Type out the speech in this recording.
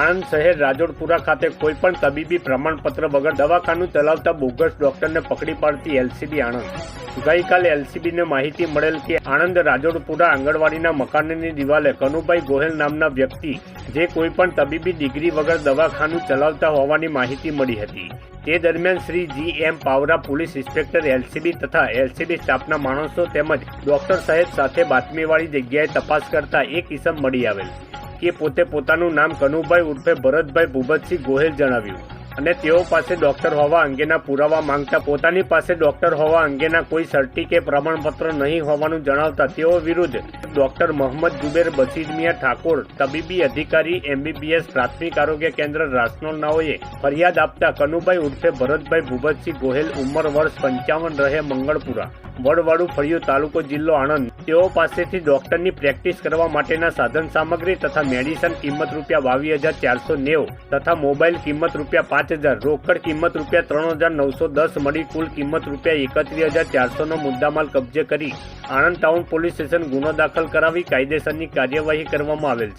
આણંદ શહેર રાજોડપુરા ખાતે કોઈ પણ તબીબી પ્રમાણપત્ર વગર દવાખાનું ચલાવતા બોગસ ડોક્ટરને પકડી પાડતી એલસીબી આણંદ. ગઈકાલે એલસીબીને માહિતી મળેલ કે આણંદ રાજોડપુરા આંગણવાડીના મકાનની દિવાલે કનુભાઈ ગોહેલ નામના વ્યક્તિ, જે કોઈ પણ તબીબી ડિગ્રી વગર દવાખાનું ચલાવતા હોવાની માહિતી મળી હતી. તે દરમિયાન Shri G M Pawra police inspector, LCB તથા એલસીબી સ્ટાફના માણસો તેમજ ડોક્ટર સાહેબ સાથે બાતમીવાળી જગ્યાએ તપાસ કરતા એક ઇસમ મળી આવેલ. કે પોતે પોતાનું નામ કનુભાઈ ઉર્ફે ભરતભાઈ ભૂપતસિંહ ગોહેલ જણાવ્યું. અને તેઓ પાસે ડોક્ટર હોવા અંગેના પુરાવા માંગતા પોતાની પાસે ડોક્ટર હોવા અંગેના કોઈ સર્ટી કે પ્રમાણપત્ર નહીં હોવાનું જણાવતા તેઓ વિરુદ્ધ ડોક્ટર મોહમ્મદ જુબેર બસીરમિયા ઠાકોર, તબીબી અધિકારી, એમબીબીએસ, પ્રાથમિક આરોગ્ય કેન્દ્ર રાસનોલનાઓએ ફરિયાદ આપતા કનુભાઈ ઉર્ફે ભરતભાઈ ભૂપતસિંહ ગોહેલ ઉંમર વર્ષ પંચાવન રહે મંગળપુરા. વડવાડુ ફળિયું તાલુકો જિલ્લો આણંદ. તેઓ પાસેથી ડોક્ટરની પ્રેક્ટિસ કરવા માટેના સાધન સામગ્રી તથા મેડિસન કિંમત રૂપિયા બાવીસ હજાર ચારસો નેવું તથા મોબાઈલ કિંમત રૂપિયા પાંચ હજાર, રોકડ કિંમત રૂપિયા ત્રણ હજાર નવસો દસ મળી કુલ કિંમત રૂપિયા એકત્રીસ હજાર ચારસોનો મુદ્દામાલ કબજે કરી આણંદ ટાઉન પોલીસ સ્ટેશન ગુનો દાખલ કરાવી કાયદેસરની કાર્યવાહી કરવામાં આવેલ છે.